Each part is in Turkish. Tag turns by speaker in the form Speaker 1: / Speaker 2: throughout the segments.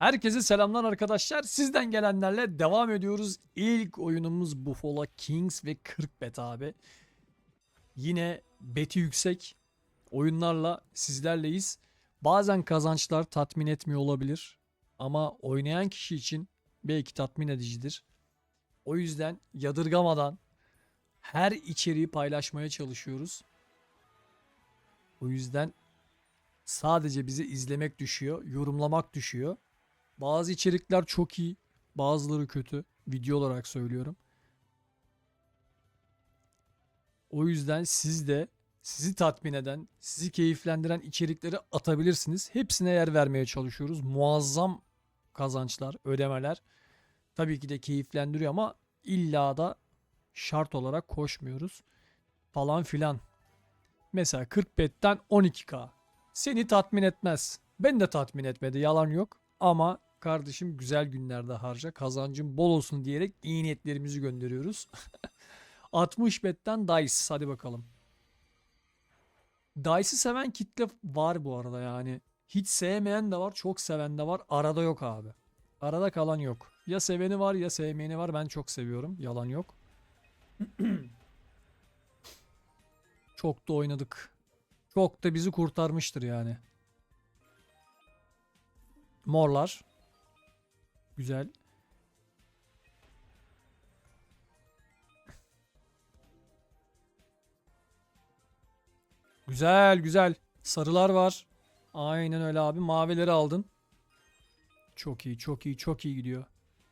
Speaker 1: Herkese selamlar arkadaşlar. Sizden gelenlerle devam ediyoruz. İlk oyunumuz Buffalo Kings ve 40 bet abi. Yine beti yüksek oyunlarla sizlerleyiz. Bazen kazançlar tatmin etmiyor olabilir. Ama oynayan kişi için belki tatmin edicidir. O yüzden yadırgamadan her içeriği paylaşmaya çalışıyoruz. O yüzden sadece bizi izlemek düşüyor, yorumlamak düşüyor. Bazı içerikler çok iyi, bazıları kötü. Video olarak söylüyorum. O yüzden siz de sizi tatmin eden, sizi keyiflendiren içerikleri atabilirsiniz. Hepsine yer vermeye çalışıyoruz. Muazzam kazançlar, ödemeler tabii ki de keyiflendiriyor ama illa da şart olarak koşmuyoruz falan filan. Mesela 40 betten 12k. Seni tatmin etmez. Ben de tatmin etmedi yalan yok. Ama kardeşim güzel günlerde harca kazancın bol olsun diyerek iyi niyetlerimizi gönderiyoruz. 60 betten Dice hadi bakalım. Dice'ı seven kitle var bu arada yani. Hiç sevmeyen de var çok seven de var. Arada yok abi. Arada kalan yok. Ya seveni var ya sevmeyeni var. Ben çok seviyorum. Yalan yok. çok da oynadık. Çok da bizi kurtarmıştır yani. Morlar. Güzel. Güzel güzel. Sarılar var. Aynen öyle abi. Mavileri aldın. Çok iyi çok iyi çok iyi gidiyor.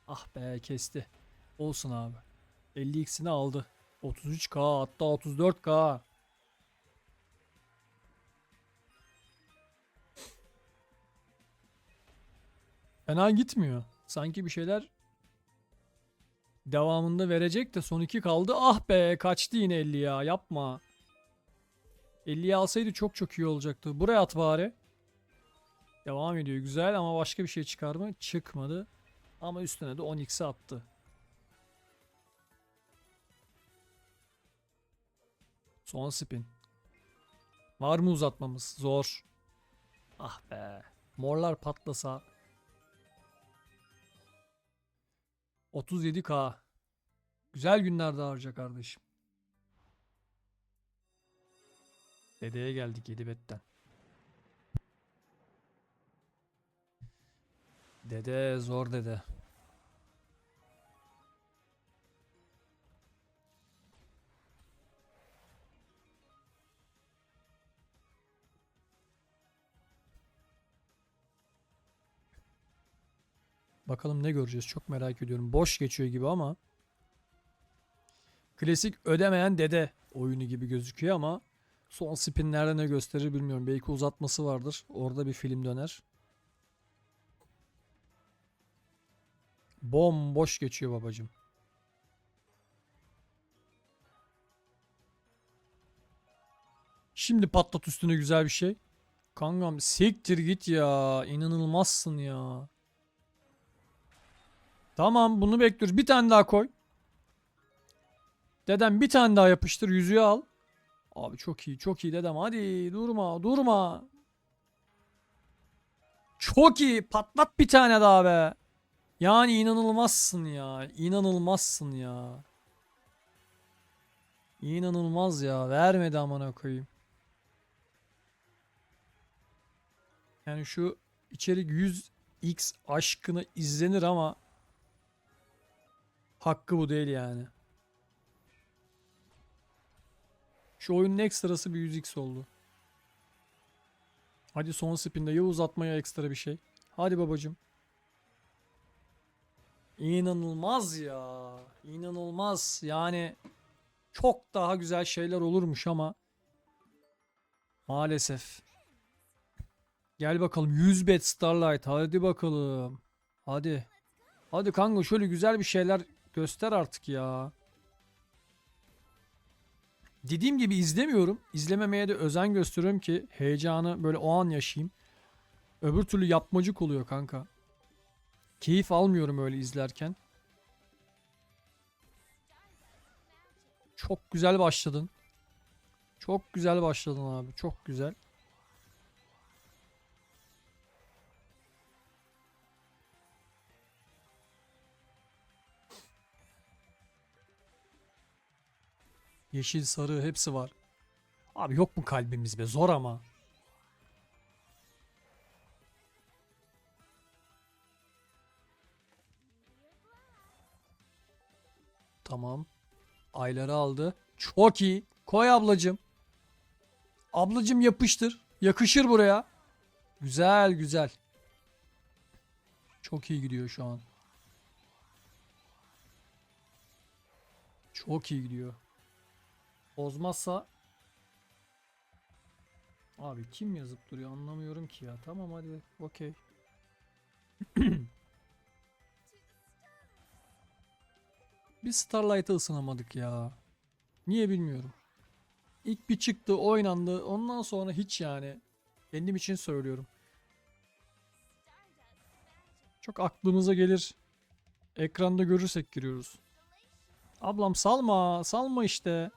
Speaker 1: Ah be kesti. Olsun abi. 50x'ini aldı. 33k hatta 34k. Fena gitmiyor. Sanki bir şeyler devamında verecek de son 2 kaldı. Ah be kaçtı yine 50 ya yapma. 50'yi alsaydı çok çok iyi olacaktı. Buraya at bari. Devam ediyor güzel ama başka bir şey çıkar mı? Çıkmadı. Ama üstüne de 10x'i attı. Son spin. Var mı uzatmamız? Zor. Ah be. Morlar patlasa 37k. Güzel günlerde harca kardeşim. Dedeye geldik 7 betten. Dede zor dede. Bakalım ne göreceğiz çok merak ediyorum. Boş geçiyor gibi ama. Klasik ödemeyen dede oyunu gibi gözüküyor ama son spinlerde ne gösterir bilmiyorum. Belki uzatması vardır. Orada bir film döner. Bomboş geçiyor babacım. Şimdi patlat üstüne güzel bir şey. Kankam siktir git ya. İnanılmazsın ya. Tamam bunu bekliyoruz. Bir tane daha koy. Dedem bir tane daha yapıştır. Yüzüğü al. Abi çok iyi çok iyi dedem. Hadi durma durma. Çok iyi. Patlat bir tane daha be. Yani inanılmazsın ya. İnanılmazsın ya. İnanılmaz ya. Vermedi amına koyayım. Yani şu içerik 100x aşkını izlenir ama hakkı bu değil yani. Şu oyunun ekstrası bir 100x oldu. Hadi son spinde ya uzatmaya ekstra bir şey. Hadi babacım. İnanılmaz ya. İnanılmaz. Yani çok daha güzel şeyler olurmuş ama maalesef. Gel bakalım 100 bet Starlight. Hadi bakalım. Hadi. Hadi kanka şöyle güzel bir şeyler göster artık ya. Dediğim gibi izlemiyorum. İzlememeye de özen gösteriyorum ki heyecanı böyle o an yaşayayım. Öbür türlü yapmacık oluyor kanka. Keyif almıyorum öyle izlerken. Çok güzel başladın. Çok güzel başladın abi. Çok güzel. Yeşil, sarı hepsi var. Abi yok mu kalbimiz be? Zor ama. Tamam. Ayları aldı. Çok iyi. Koy ablacım. Ablacım yapıştır. Yakışır buraya. Güzel güzel. Çok iyi gidiyor şu an. Çok iyi gidiyor. Bozmazsa Abi kim yazıp duruyor anlamıyorum ki ya. Tamam hadi okey. Bir Starlight'a ısınamadık ya. Niye bilmiyorum. İlk bir çıktı oynandı ondan sonra hiç yani. Kendim için söylüyorum. Çok aklımıza gelir. Ekranda görürsek giriyoruz. Ablam salma. Salma işte.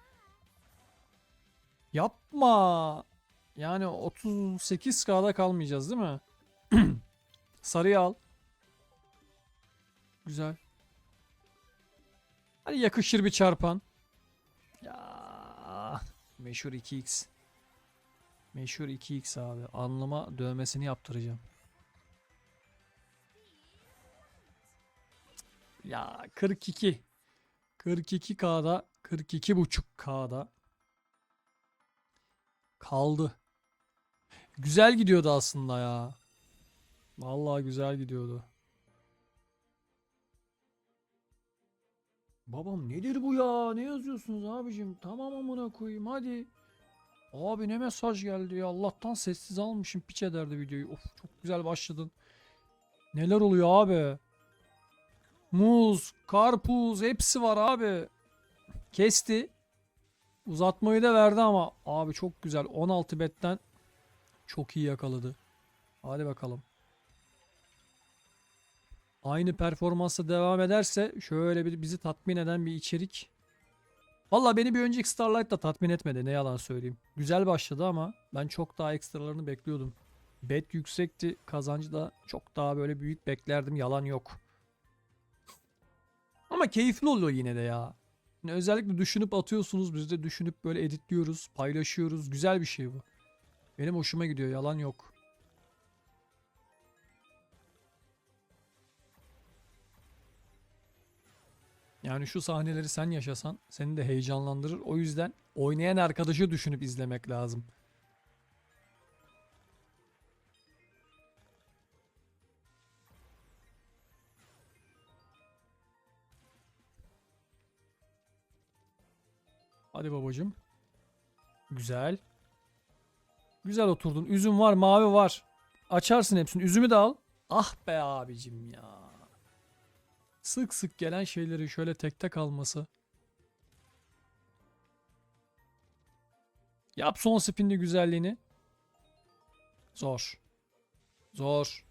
Speaker 1: Yapma. Yani 38K'da kalmayacağız değil mi? Sarıyı al. Güzel. Hadi yakışır bir çarpan. Ya meşhur 2x. Meşhur 2x abi. Anlama dövmesini yaptıracağım. Ya 42. 42K'da 42.5K'da kaldı. Güzel gidiyordu aslında ya. Vallahi güzel gidiyordu. Babam nedir bu ya? Ne yazıyorsunuz abicim? Tamam amına koyayım hadi. Abi ne mesaj geldi ya. Allah'tan sessiz almışım. Piç ederdi videoyu. Of çok güzel başladın. Neler oluyor abi? Muz, karpuz hepsi var abi. Kesti. Uzatmayı da verdi ama abi çok güzel. 16 betten çok iyi yakaladı. Hadi bakalım. Aynı performansla devam ederse şöyle bir bizi tatmin eden bir içerik. Valla beni bir önceki Starlight da tatmin etmedi ne yalan söyleyeyim. Güzel başladı ama ben çok daha ekstralarını bekliyordum. Bet yüksekti kazancı da çok daha böyle büyük beklerdim yalan yok. Ama keyifli oluyor yine de ya. Yani özellikle düşünüp atıyorsunuz biz de düşünüp böyle editliyoruz paylaşıyoruz güzel bir şey bu. Benim hoşuma gidiyor yalan yok. Yani şu sahneleri sen yaşasan seni de heyecanlandırır. O yüzden oynayan arkadaşı düşünüp izlemek lazım. Hadi babacım. Güzel. Güzel oturdun. Üzüm var, mavi var. Açarsın hepsini. Üzümü de al. Ah be abicim ya. Sık sık gelen şeyleri şöyle tek tek alması. Yap son spinde güzelliğini. Zor. Zor.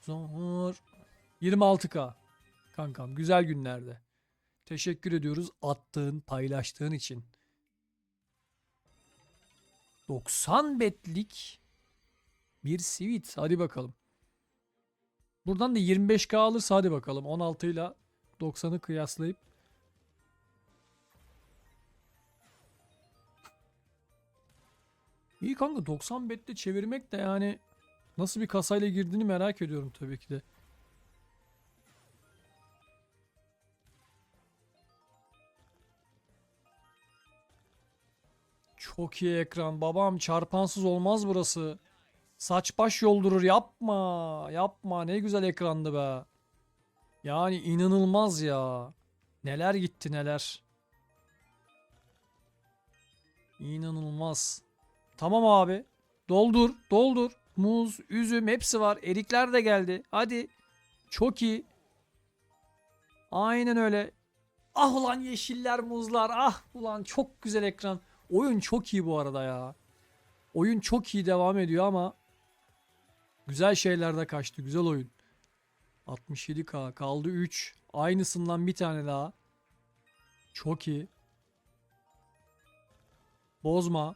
Speaker 1: Zor. 26k. Kankam güzel günlerde. Teşekkür ediyoruz attığın, paylaştığın için. 90 betlik bir sweet. Hadi bakalım. Buradan da 25k alırsa hadi bakalım. 16 ile 90'ı kıyaslayıp. İyi kanka 90 bette çevirmek de yani nasıl bir kasayla girdiğini merak ediyorum tabii ki de. Çok iyi ekran. Babam çarpansız olmaz burası. Saç baş yoldurur. Yapma. Yapma. Ne güzel ekrandı be. Yani inanılmaz ya. Neler gitti neler. İnanılmaz. Tamam abi. Doldur. Doldur. Muz, üzüm hepsi var. Erikler de geldi. Hadi. Çok iyi. Aynen öyle. Ah ulan yeşiller muzlar. Ah ulan çok güzel ekran. Oyun çok iyi bu arada ya. Oyun çok iyi devam ediyor ama güzel şeyler de kaçtı. Güzel oyun. 67k kaldı 3. Aynısından bir tane daha. Çok iyi. Bozma.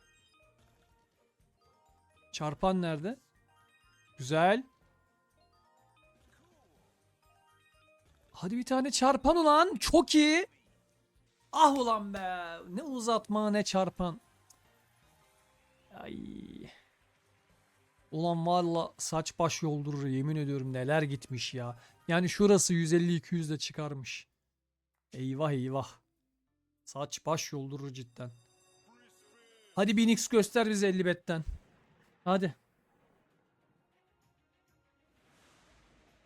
Speaker 1: Çarpan nerede? Güzel. Hadi bir tane çarpan ulan. Çok iyi. Ah ulan be. Ne uzatma ne çarpan. Ay. Ulan valla saç baş yoldurur yemin ediyorum neler gitmiş ya. Yani şurası 150-200 de çıkarmış. Eyvah eyvah. Saç baş yoldurur cidden. Hadi 1000x göster bize 50 betten. Hadi.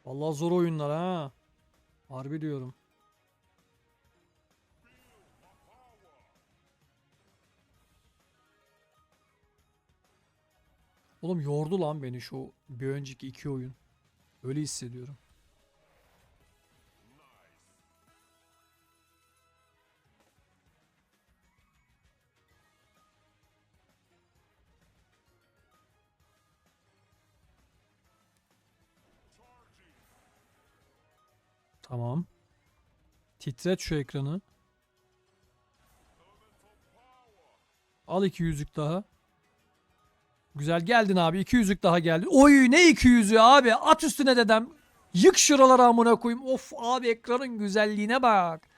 Speaker 1: Vallahi zor oyunlar ha. Harbi diyorum. Oğlum yordu lan beni şu bir önceki iki oyun. Öyle hissediyorum. Tamam. Titret şu ekranı. Al iki yüzük daha. Güzel geldin abi. 2 yüzük daha geldi. Oy ne 2 yüzüğü abi. At üstüne dedem. Yık şuraları amına koyayım. Of abi ekranın güzelliğine bak.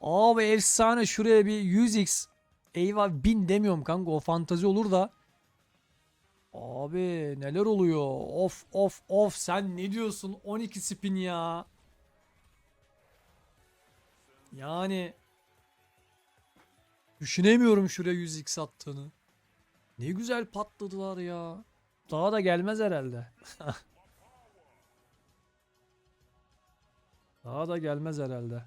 Speaker 1: Abi efsane şuraya bir 100x. Eyvah 1000 demiyorum kanka o fantazi olur da. Abi neler oluyor? Of of of sen ne diyorsun? 12 spin ya. Yani düşünemiyorum şuraya 100x attığını. Ne güzel patladılar ya. Daha da gelmez herhalde. Daha da gelmez herhalde.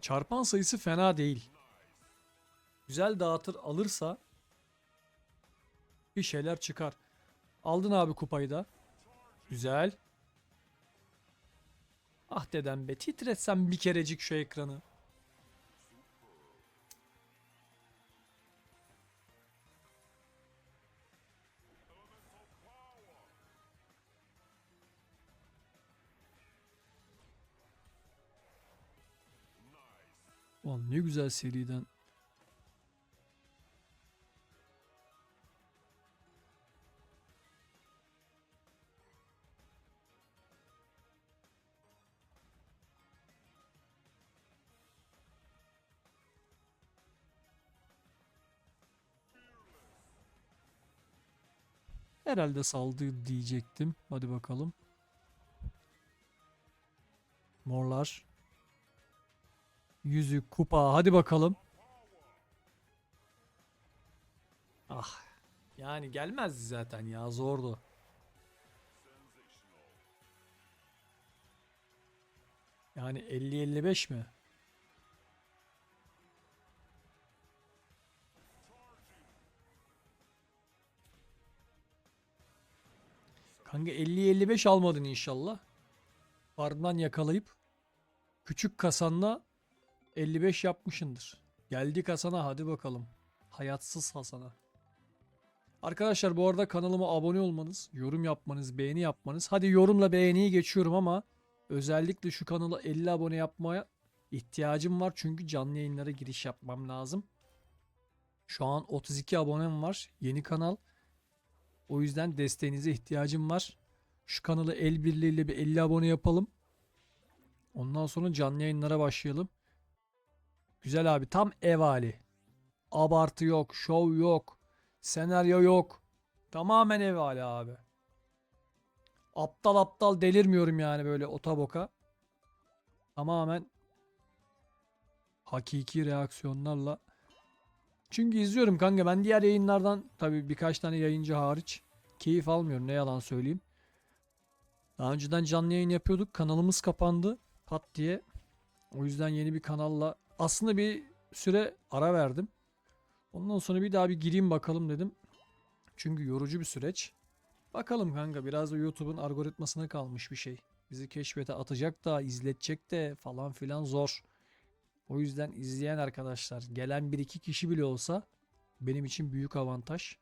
Speaker 1: Çarpan sayısı fena değil. Güzel dağıtır alırsa bir şeyler çıkar. Aldın abi kupayı da. Güzel. Ah dedem be titretsem bir kerecik şu ekranı. Ulan ne güzel seriden. Herhalde saldı diyecektim. Hadi bakalım. Morlar. Yüzük, kupa. Hadi bakalım. Ah. Yani gelmezdi zaten ya. Zordu. Yani 50-55 mi? Kanka 50-55 almadın inşallah. Ardından yakalayıp küçük kasanla 55 yapmışındır. Geldi kasana hadi bakalım. Hayatsız Hasan'a. Arkadaşlar bu arada kanalıma abone olmanız, yorum yapmanız, beğeni yapmanız. Hadi yorumla beğeniyi geçiyorum ama özellikle şu kanala 50 abone yapmaya ihtiyacım var. Çünkü canlı yayınlara giriş yapmam lazım. Şu an 32 abonem var. Yeni kanal. O yüzden desteğinize ihtiyacım var. Şu kanalı el birliğiyle bir 50 abone yapalım. Ondan sonra canlı yayınlara başlayalım. Güzel abi tam ev hali. Abartı yok, şov yok, senaryo yok. Tamamen ev hali abi. Aptal aptal delirmiyorum yani böyle otaboka. Tamamen hakiki reaksiyonlarla. Çünkü izliyorum kanka ben diğer yayınlardan tabii birkaç tane yayıncı hariç keyif almıyorum ne yalan söyleyeyim. Daha önceden canlı yayın yapıyorduk. Kanalımız kapandı pat diye. O yüzden yeni bir kanalla aslında bir süre ara verdim. Ondan sonra bir daha bir gireyim bakalım dedim. Çünkü yorucu bir süreç. Bakalım kanka biraz da YouTube'un algoritmasına kalmış bir şey. Bizi keşfete atacak da izletecek de falan filan zor. O yüzden izleyen arkadaşlar gelen bir iki kişi bile olsa benim için büyük avantaj.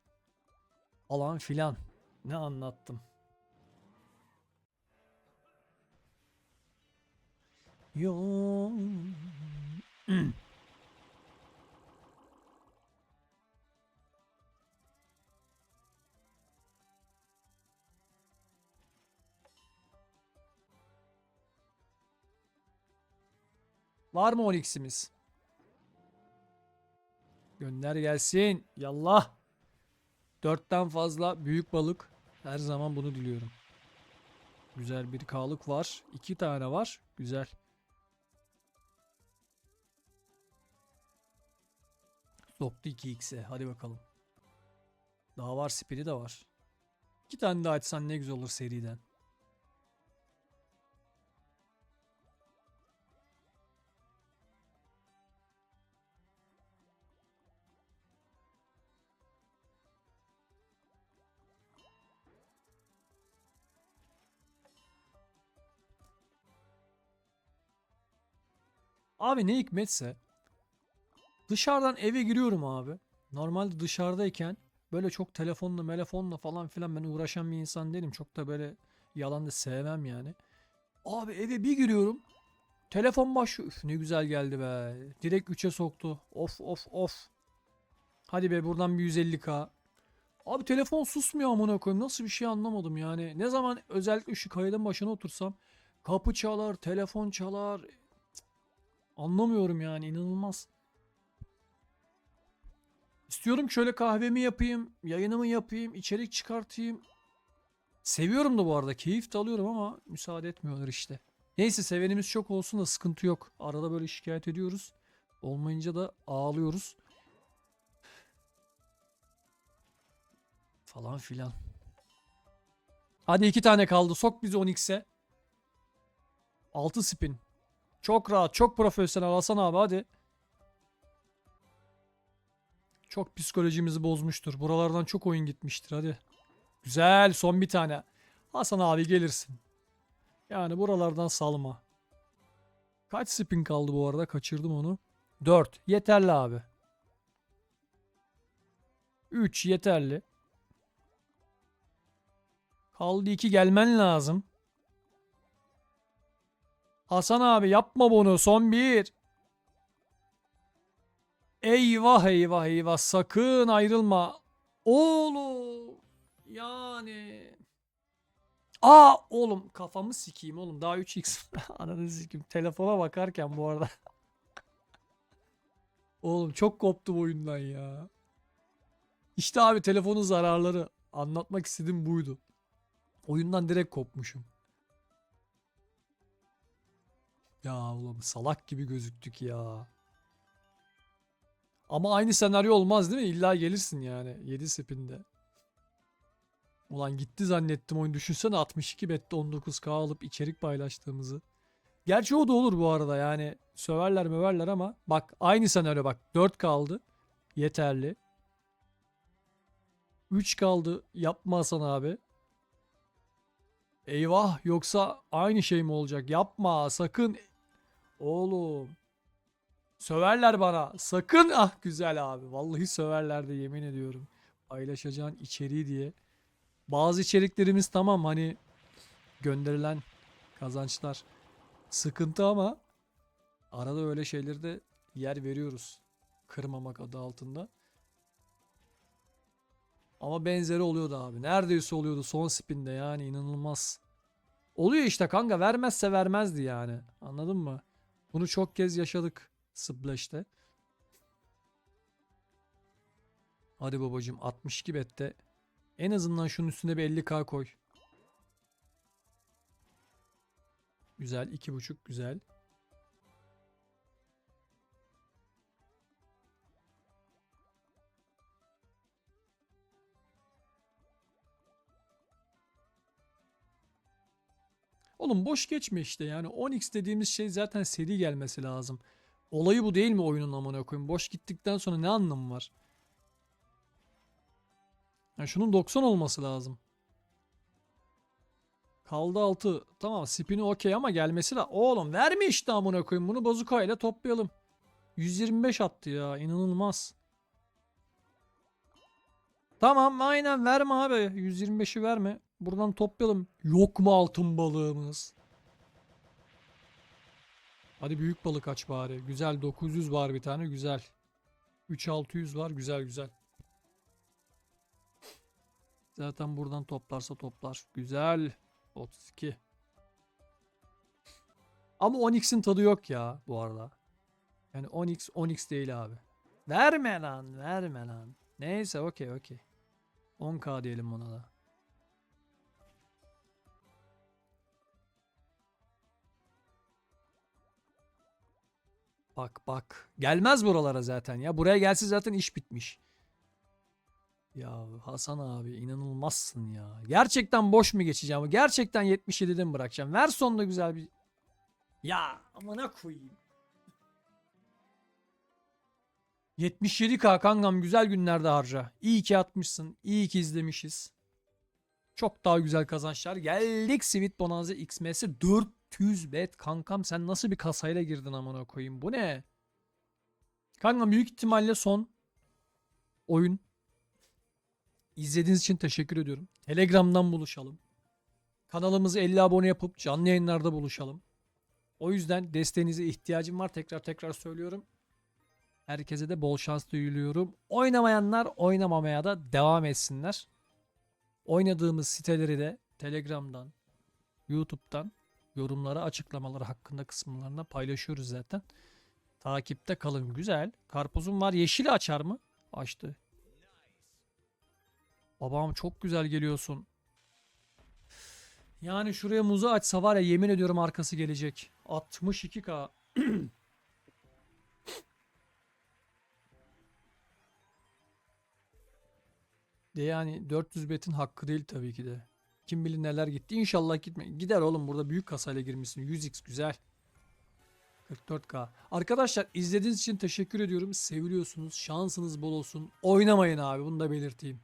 Speaker 1: Alan filan. Ne anlattım. Yo. Var mı 10x'imiz? Gönder gelsin. Yallah. Dörtten fazla büyük balık. Her zaman bunu diliyorum. Güzel bir K'lık var. İki tane var. Güzel. Soktu 2x'e. Hadi bakalım. Daha var. Spiri de var. İki tane daha açsan ne güzel olur seriden. Abi ne hikmetse dışarıdan eve giriyorum abi. Normalde dışarıdayken böyle çok telefonla telefonla falan filan ben uğraşan bir insan değilim. Çok da böyle yalan da sevmem yani. Abi eve bir giriyorum. Telefon başlıyor. Üf ne güzel geldi be. Direkt 3'e soktu. Of of of. Hadi be buradan bir 150k. Abi telefon susmuyor amına koyayım. Nasıl bir şey anlamadım yani. Ne zaman özellikle şu kaydın başına otursam kapı çalar, telefon çalar. Anlamıyorum yani inanılmaz. İstiyorum şöyle kahvemi yapayım, yayınımı yapayım, içerik çıkartayım. Seviyorum da bu arada. Keyif de alıyorum ama müsaade etmiyorlar işte. Neyse sevenimiz çok olsun da sıkıntı yok. Arada böyle şikayet ediyoruz. Olmayınca da ağlıyoruz. Falan filan. Hadi iki tane kaldı. Sok bizi 10x'e. 6 spin. Çok rahat, çok profesyonel Hasan abi hadi. Çok psikolojimizi bozmuştur. Buralardan çok oyun gitmiştir hadi. Güzel son bir tane. Hasan abi gelirsin. Yani buralardan salma. Kaç spin kaldı bu arada? Kaçırdım onu. 4. Yeterli abi. 3 yeterli. Kaldı 2 gelmen lazım. Hasan abi yapma bunu. Son bir. Eyvah eyvah eyvah. Sakın ayrılma. Oğlum. Yani. Aa oğlum kafamı sikeyim oğlum. Daha 3x. Ananı sikeyim. Telefona bakarken bu arada. oğlum çok koptu oyundan ya. İşte abi telefonun zararları. Anlatmak istediğim buydu. Oyundan direkt kopmuşum. Ya oğlum salak gibi gözüktük ya. Ama aynı senaryo olmaz değil mi? İlla gelirsin yani 7 spinde. Ulan gitti zannettim oyun. Düşünsene 62 bette 19k alıp içerik paylaştığımızı. Gerçi o da olur bu arada yani. Söverler möverler ama. Bak aynı senaryo bak. 4 kaldı. Yeterli. 3 kaldı. Yapma Hasan abi. Eyvah yoksa aynı şey mi olacak? Yapma sakın. Oğlum. Söverler bana. Sakın. Ah güzel abi. Vallahi söverler de yemin ediyorum. Paylaşacağın içeriği diye. Bazı içeriklerimiz tamam hani gönderilen kazançlar sıkıntı ama arada öyle şeyleri de yer veriyoruz. Kırmamak adı altında. Ama benzeri oluyordu abi. Neredeyse oluyordu son spinde yani inanılmaz. Oluyor işte kanka vermezse vermezdi yani. Anladın mı? Bunu çok kez yaşadık Splash'te. Hadi babacım 62 bette. En azından şunun üstüne bir 50k koy. Güzel 2.5 güzel. Oğlum boş geçme işte yani 10x dediğimiz şey zaten seri gelmesi lazım. Olayı bu değil mi oyunun amına koyayım? Boş gittikten sonra ne anlamı var? Yani şunun 90 olması lazım. Kaldı 6. Tamam spini okey ama gelmesi de oğlum verme işte amına koyayım. Bunu bazuka ile toplayalım. 125 attı ya inanılmaz. Tamam aynen verme abi. 125'i verme. Buradan toplayalım. Yok mu altın balığımız? Hadi büyük balık aç bari. Güzel 900 var bir tane güzel. 3600 var güzel güzel. Zaten buradan toplarsa toplar. Güzel. 32. Ama 10x'in tadı yok ya bu arada. Yani 10x 10x değil abi. Verme lan verme lan. Neyse okey okey. 10k diyelim buna da. Bak bak. Gelmez buralara zaten ya. Buraya gelse zaten iş bitmiş. Ya Hasan abi inanılmazsın ya. Gerçekten boş mu geçeceğim? Gerçekten 77'den mi bırakacağım? Ver sonunda güzel bir... Ya amına koyayım. 77k kankam güzel günlerde harca. İyi ki atmışsın. İyi ki izlemişiz. Çok daha güzel kazançlar. Geldik Sweet Bonanza XMS'e 400 bet. Kankam sen nasıl bir kasayla girdin amına koyayım? Bu ne? Kankam büyük ihtimalle son oyun. İzlediğiniz için teşekkür ediyorum. Telegram'dan buluşalım. Kanalımızı 50 abone yapıp canlı yayınlarda buluşalım. O yüzden desteğinize ihtiyacım var. Tekrar tekrar söylüyorum. Herkese de bol şans diliyorum. Oynamayanlar oynamamaya da devam etsinler. Oynadığımız siteleri de Telegram'dan, YouTube'dan yorumlara, açıklamaları hakkında kısımlarına paylaşıyoruz zaten. Takipte kalın. Güzel. Karpuzum var. Yeşili açar mı? Açtı. Babam çok güzel geliyorsun. Yani şuraya muzu açsa var ya yemin ediyorum arkası gelecek. 62k. De yani 400 betin hakkı değil tabii ki de. Kim bilir neler gitti. İnşallah gitme. Gider oğlum burada büyük kasayla girmişsin. 100x güzel. 44k. Arkadaşlar izlediğiniz için teşekkür ediyorum. Seviliyorsunuz. Şansınız bol olsun. Oynamayın abi bunu da belirteyim.